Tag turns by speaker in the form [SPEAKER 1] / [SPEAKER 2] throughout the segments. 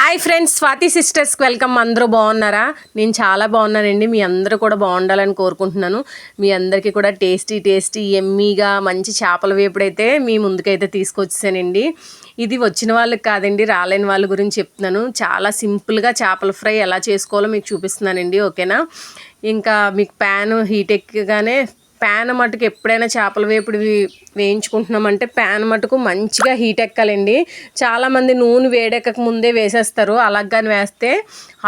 [SPEAKER 1] Hi friends Swathi సిస్టర్స్కి welcome అందరూ బాగున్నారా? నేను చాలా బాగున్నానండి. మీ అందరూ కూడా బాగుండాలని కోరుకుంటున్నాను. మీ అందరికీ కూడా టేస్టీ టేస్టీ ఎమ్మీగా మంచి చేపల వేపుడైతే మీ ముందుకైతే తీసుకొచ్చేసానండి. ఇది వచ్చిన వాళ్ళకి కాదండి రాలేని వాళ్ళ గురించి చెప్తున్నాను. చాలా సింపుల్గా చేపల ఫ్రై ఎలా చేసుకోవాలో మీకు చూపిస్తున్నానండి ఓకేనా? ఇంకా మీకు ప్యాన్ హీట్ ఎక్కగానే ప్యాన్ మటుకు ఎప్పుడైనా చేపల వేపుడు వేయించుకుంటున్నామంటే ప్యాన్ మటుకు మంచిగా హీట్ ఎక్కాలండి. చాలామంది నూనె వేడెక్కక ముందే వేసేస్తారు. అలాగని వేస్తే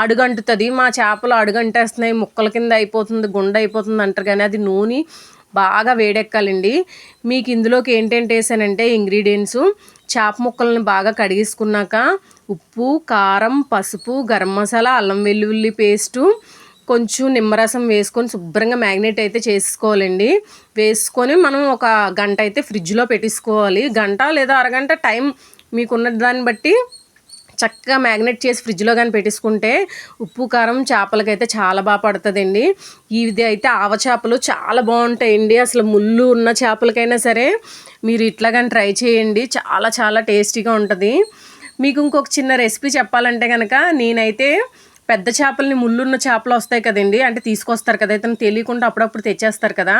[SPEAKER 1] అడుగంటుతుంది. మా చేపలు అడుగంటేస్తున్నాయి. ముక్కల కింద అయిపోతుంది గుండె అయిపోతుంది అంటారు కానీ అది నూనె బాగా వేడెక్కాలండి. మీకు ఇందులోకి ఏంటంటే వేసానంటే ఇంగ్రీడియంట్స్. చేప ముక్కలను బాగా కడిగేసుకున్నాక ఉప్పు కారం పసుపు గరం మసాలా అల్లం వెల్లుల్లి పేస్టు కొంచెం నిమ్మరసం వేసుకొని శుభ్రంగా మ్యాగ్నేట్ అయితే చేసుకోవాలండి. వేసుకొని మనం ఒక గంట అయితే ఫ్రిడ్జ్లో పెట్టేసుకోవాలి. గంట లేదా అరగంట టైం మీకున్న దాన్ని బట్టి చక్కగా మ్యాగ్నెట్ చేసి ఫ్రిడ్జ్లో కానీ పెట్టేసుకుంటే ఉప్పు కారం చేపలకైతే చాలా బాగా పడుతుందండి. ఇది అయితే ఆవ చేపలు చాలా బాగుంటాయండి. అసలు ముళ్ళు ఉన్న చేపలకైనా సరే మీరు ఇట్లా కానీ ట్రై చేయండి. చాలా చాలా టేస్టీగా ఉంటుంది. మీకు ఇంకొక చిన్న రెసిపీ చెప్పాలంటే కనుక నేనైతే పెద్ద చేపల్ని ముళ్ళున్న చేపలు వస్తాయి కదండి. అంటే తీసుకొస్తారు కదా అయితే తెలియకుండా అప్పుడప్పుడు తెచ్చేస్తారు కదా.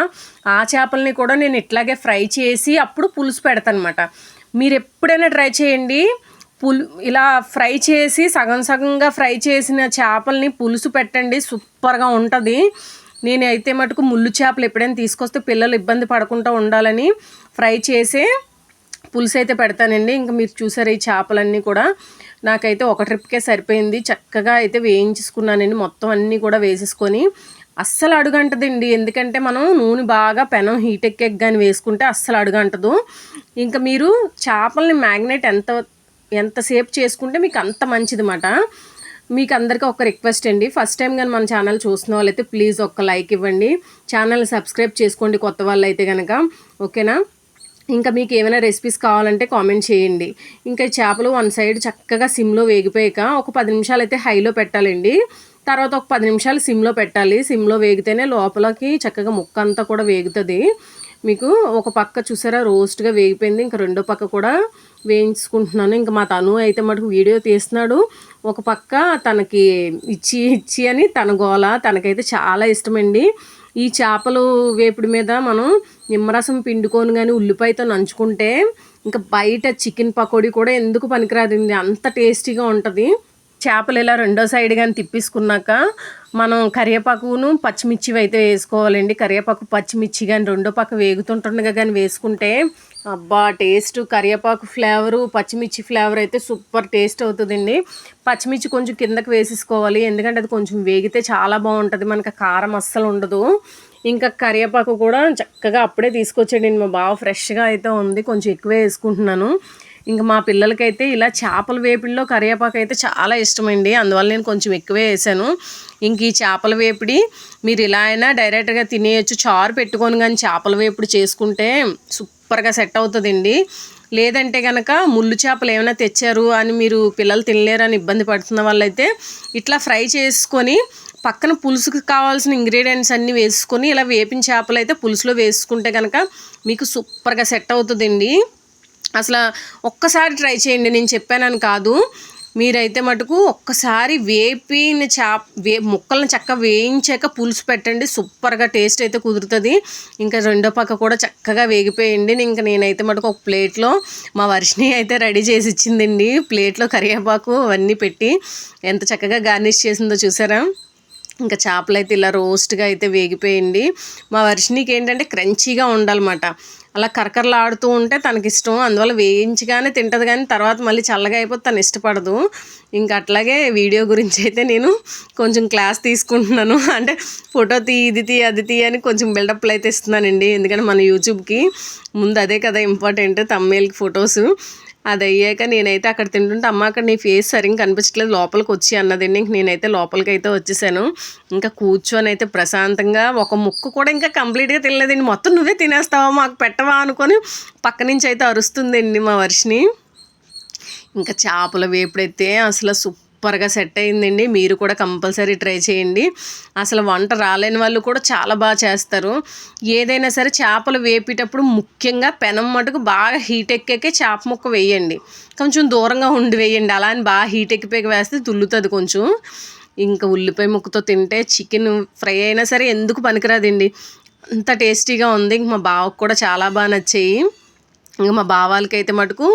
[SPEAKER 1] ఆ చేపల్ని కూడా నేను ఇట్లాగే ఫ్రై చేసి అప్పుడు పులుసు పెడతాను మీరు ఎప్పుడైనా ట్రై చేయండి. పుల్ ఇలా ఫ్రై చేసి సగం సగంగా ఫ్రై చేసిన చేపల్ని పులుసు పెట్టండి. సూపర్గా ఉంటుంది. నేనైతే మటుకు ముళ్ళు చేపలు ఎప్పుడైనా తీసుకొస్తే పిల్లలు ఇబ్బంది పడకుండా ఉండాలని ఫ్రై చేసే పులుసు అయితే పెడతానండి. ఇంకా మీరు చూసారు ఈ చేపలన్నీ కూడా. నాకైతే ఒక ట్రిప్కే సరిపోయింది. చక్కగా అయితే వేయించుకున్నానండి మొత్తం అన్నీ కూడా వేసేసుకొని అస్సలు అడుగంటదండి. ఎందుకంటే మనం నూనె బాగా పెనం హీట్ ఎక్కేకి కానీ వేసుకుంటే అస్సలు అడుగంటదు. ఇంకా మీరు చేపల్ని మ్యాగ్నెట్ ఎంత ఎంతసేపు చేసుకుంటే మీకు అంత మంచిది అన్నమాట మీకు అందరికీ ఒక రిక్వెస్ట్ అండి. ఫస్ట్ టైం కానీ మన ఛానల్ చూస్తున్న వాళ్ళైతే ప్లీజ్ ఒక్క లైక్ ఇవ్వండి. ఛానల్ సబ్స్క్రైబ్ చేసుకోండి కొత్త వాళ్ళు అయితే కనుక ఓకేనా? ఇంకా మీకు ఏమైనా రెసిపీస్ కావాలంటే కామెంట్ చేయండి. ఇంకా చేపలు వన్ సైడ్ చక్కగా సిమ్లో వేగిపోయాక ఒక పది నిమిషాలు అయితే హైలో పెట్టాలండి. తర్వాత ఒక పది నిమిషాలు సిమ్లో పెట్టాలి. సిమ్లో వేగితేనే లోపలకి చక్కగా ముక్క అంతా కూడా వేగుతుంది. మీకు ఒక పక్క చూసారా రోస్ట్గా వేగిపోయింది. ఇంకా రెండో పక్క కూడా వేయించుకుంటున్నాను. ఇంకా మా తను అయితే మటుకు వీడియో తీస్తున్నాడు. ఒక పక్క తనకి ఇచ్చి ఇచ్చి అని తన గోల తనకైతే చాలా ఇష్టమండి. ఈ చేపలు వేపుడు మీద మనం నిమ్మరసం పిండుకొని కానీ ఉల్లిపాయతో నంచుకుంటే ఇంకా బయట చికెన్ పకోడీ కూడా ఎందుకు పనికిరాదండి అంత టేస్టీగా ఉంటుంది. చేపలు ఇలా రెండో సైడ్ కానీ తిప్పేసుకున్నాక మనం కరివేపాకును పచ్చిమిర్చి అయితే వేసుకోవాలండి. కరివేపాకు పచ్చిమిర్చి కానీ రెండో పక్క వేగుతుంటుండగా కానీ వేసుకుంటే అబ్బా టేస్ట్ కరివేపాకు ఫ్లేవరు పచ్చిమిర్చి ఫ్లేవర్ అయితే సూపర్ టేస్ట్ అవుతుందండి. పచ్చిమిర్చి కొంచెం కిందకు వేసేసుకోవాలి. ఎందుకంటే అది కొంచెం వేగితే చాలా బాగుంటుంది. మనకి కారం అస్సలు ఉండదు. ఇంకా కరివేపాకు కూడా చక్కగా అప్పుడే తీసుకొచ్చాడండి మా బావ ఫ్రెష్గా అయితే ఉంది. కొంచెం ఎక్కువే వేసుకుంటున్నాను. ఇంకా మా పిల్లలకైతే ఇలా చేపల వేపిడిలో కరివేపాకు అయితే చాలా ఇష్టమండి. అందువల్ల నేను కొంచెం ఎక్కువే వేసాను. ఇంక ఈ చేపల వేపిడి మీరు ఇలా అయినా డైరెక్ట్గా తినేయచ్చు. చారు పెట్టుకొని కానీ చేపల వేపుడు చేసుకుంటే సూపర్గా సెట్ అవుతుందండి. లేదంటే కనుక ముళ్ళు చేపలు ఏమైనా తెచ్చారు అని మీరు పిల్లలు తినలేరు అని ఇబ్బంది పడుతున్న వాళ్ళైతే ఇట్లా ఫ్రై చేసుకొని పక్కన పులుసుకి కావాల్సిన ఇంగ్రీడియంట్స్ అన్నీ వేసుకొని ఇలా వేపిన చేపలు అయితే పులుసులో వేసుకుంటే కనుక మీకు సూపర్గా సెట్ అవుతుందండి. అసలు ఒక్కసారి ట్రై చేయండి. నేను చెప్పానని కాదు. మీరైతే మటుకు ఒక్కసారి వేపిన చేప వే ముక్కలను చక్కగా వేయించాక పులుసు పెట్టండి. సూపర్గా టేస్ట్ అయితే కుదురుతుంది. ఇంకా రెండో పక్క కూడా చక్కగా వేగిపోయండి ఇంకా నేనైతే మటుకు ఒక ప్లేట్లో మా వర్షిని అయితే రెడీ చేసి ఇచ్చిందండి. ప్లేట్లో కరివేపాకు అవన్నీ పెట్టి ఎంత చక్కగా గార్నిష్ చేసిందో చూసారా? ఇంకా చేపలు అయితే ఇలా రోస్ట్గా అయితే వేగిపోయింది. మా వర్షినికి ఏంటంటే క్రంచీగా ఉండాలన్నమాట. అలా కరకరలాడుతూ ఉంటే తనకి ఇష్టం అందువల్ల వేయించగానే తింటుంది కానీ తర్వాత మళ్ళీ చల్లగా అయిపోతే తను ఇష్టపడదు. ఇంకా అట్లాగే వీడియో గురించి అయితే నేను కొంచెం క్లాస్ తీసుకుంటున్నాను. అంటే ఫోటో తీ ఇది తీ అది తీ అని కొంచెం బిల్డప్లు అయితే ఇస్తున్నానండి. ఎందుకంటే మన యూట్యూబ్కి ముందు అదే కదా ఇంపార్టెంట్ తమ్మేళ్ళకి ఫొటోస్ అది అయ్యాక నేనైతే అక్కడ తింటుంటే అమ్మ అక్కడ నీ ఫేస్ సరిగ్గా కనిపించట్లేదు లోపలికి వచ్చి అన్నదండి. ఇంక నేనైతే లోపలికి అయితే వచ్చేసాను. ఇంకా కూర్చొని అయితే ప్రశాంతంగా ఒక ముక్కు కూడా ఇంకా కంప్లీట్గా తినలేదండి. మొత్తం నువ్వే తినేస్తావా మాకు పెట్టవా అనుకొని పక్క నుంచి అయితే అరుస్తుందండి మా వర్షిని ఇంకా చేపల వేపుడైతే అసలు సూపర్ సూపర్గా సెట్ అయిందండి. మీరు కూడా కంపల్సరీ ట్రై చేయండి. అసలు వంట రాలేని వాళ్ళు కూడా చాలా బాగా చేస్తారు. ఏదైనా సరే చేపలు వేపేటప్పుడు ముఖ్యంగా పెనం మటుకు బాగా హీట్ ఎక్కాకే చేప ముక్క వేయండి. కొంచెం దూరంగా ఉండి వేయండి. అలా అని బాగా హీట్ ఎక్కిపోయి వేస్తే తుల్లుతుంది కొంచెం. ఇంకా ఉల్లిపాయ ముక్కతో తింటే చికెన్ ఫ్రై అయినా సరే ఎందుకు పనికిరాదండి. అంత టేస్టీగా ఉంది. ఇంక మా బావకు కూడా చాలా బాగా నచ్చాయి. ఇంకా మా బావాలకి అయితే మటుకు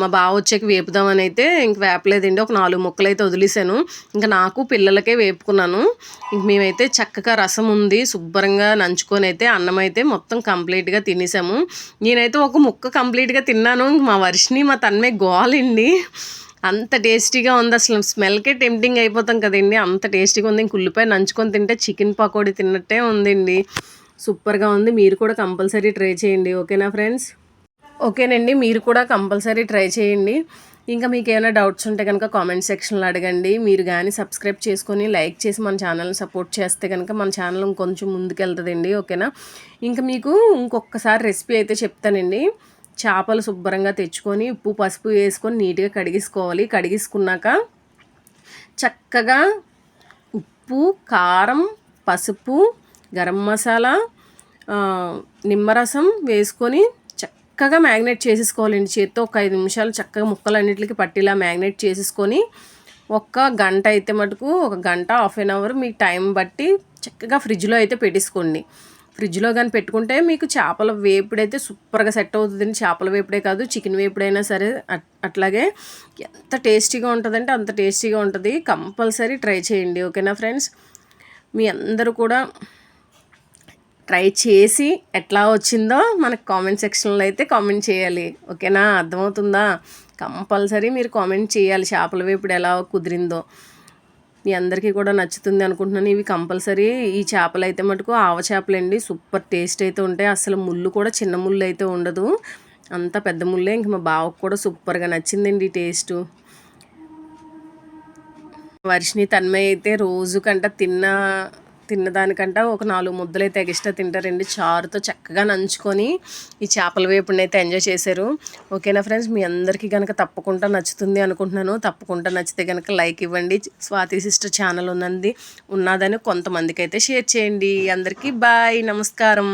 [SPEAKER 1] మా బావ వచ్చాక వేపుదామని అయితే ఇంక వేపలేదండి. ఒక నాలుగు ముక్కలు అయితే వదిలేసాను ఇంకా నాకు పిల్లలకే వేపుకున్నాను. ఇంక మేమైతే చక్కగా రసం ఉంది శుభ్రంగా నంచుకొని అయితే అన్నం అయితే మొత్తం కంప్లీట్గా తినేసాము. నేనైతే ఒక ముక్క కంప్లీట్గా తిన్నాను. ఇంక మా వర్షిని మా తన్మే గోలండి. అంత టేస్టీగా ఉంది. అసలు స్మెల్కే టెంప్టింగ్ అయిపోతాం కదండి. అంత టేస్టీగా ఉంది. ఇంక ఉల్లిపాయ నంచుకొని తింటే చికెన్ పకోడీ తిన్నట్టే ఉందండి. సూపర్గా ఉంది. మీరు కూడా కంపల్సరీ ట్రై చేయండి. ఓకేనా ఫ్రెండ్స్? ఓకేనండి మీరు కూడా కంపల్సరీ ట్రై చేయండి. ఇంకా మీకు ఏమైనా డౌట్స్ ఉంటే కనుక కామెంట్ సెక్షన్లో అడగండి. మీరు కానీ సబ్స్క్రైబ్ చేసుకొని లైక్ చేసి మన ఛానల్ని సపోర్ట్ చేస్తే కనుక మన ఛానల్ ఇంకొంచెం ముందుకెళ్తుందండి ఓకేనా? ఇంకా మీకు ఇంకొకసారి రెసిపీ అయితే చెప్తానండి. చేపలు శుభ్రంగా తెచ్చుకొని ఉప్పు పసుపు వేసుకొని నీట్గా కడిగేసుకోవాలి. కడిగేసుకున్నాక చక్కగా ఉప్పు కారం పసుపు గరం మసాలా నిమ్మరసం వేసుకొని చక్కగా మ్యాగ్నేట్ చేసేసుకోవాలండి. చేత్తో ఒక ఐదు నిమిషాలు చక్కగా ముక్కలన్నిటికి పట్టిలా మ్యాగ్నేట్ చేసేసుకొని ఒక్క గంట అయితే మటుకు ఒక గంట హాఫ్ అన్ అవర్ మీ టైం బట్టి చక్కగా ఫ్రిడ్జ్లో అయితే పెట్టేసుకోండి. ఫ్రిడ్జ్లో కానీ పెట్టుకుంటే మీకు చేపల వేపుడైతే సూపర్గా సెట్ అవుతుందండి. చేపల వేపుడే కాదు చికెన్ వేపుడైనా సరే అట్- అట్లాగే ఎంత టేస్టీగా ఉంటుందంటే అంత టేస్టీగా ఉంటుంది. కంపల్సరీ ట్రై చేయండి. ఓకేనా ఫ్రెండ్స్? మీ అందరూ కూడా ట్రై చేసి ఎట్లా వచ్చిందో మనకు కామెంట్ సెక్షన్లో అయితే కామెంట్ చేయాలి. ఓకేనా? అర్థమవుతుందా? కంపల్సరీ మీరు కామెంట్ చేయాలి. చేపల వేపుడు ఎలా కుదిరిందో. మీ అందరికీ కూడా నచ్చుతుంది అనుకుంటున్నాను. ఇవి కంపల్సరీ ఈ చేపలు అయితే మటుకు ఆవ చేపలండి. సూపర్ టేస్ట్ అయితే ఉంటాయి. అసలు ముళ్ళు కూడా చిన్న ముళ్ళు అయితే ఉండదు. అంత పెద్ద ముళ్ళే. ఇంక మా బావకు కూడా సూపర్గా నచ్చిందండి టేస్ట్. వర్షిని తన్మయ్య అయితే రోజు కంట తిన్న తిన్నదానికంట ఒక నాలుగు ముద్దలు అయితే ఎక్స్ట్రా తింటారండి. చారుతో చక్కగా నంచుకొని ఈ చేపల వేపుడిని అయితే ఎంజాయ్ చేశారు. ఓకేనా ఫ్రెండ్స్? మీ అందరికీ కనుక తప్పకుండా నచ్చుతుంది అనుకుంటున్నాను. తప్పకుండా నచ్చితే కనుక లైక్ ఇవ్వండి. స్వాతి సిస్టర్ ఛానల్ ఉన్నది ఉన్నదని కొంతమందికి అయితే షేర్ చేయండి. అందరికీ బాయ్. నమస్కారం.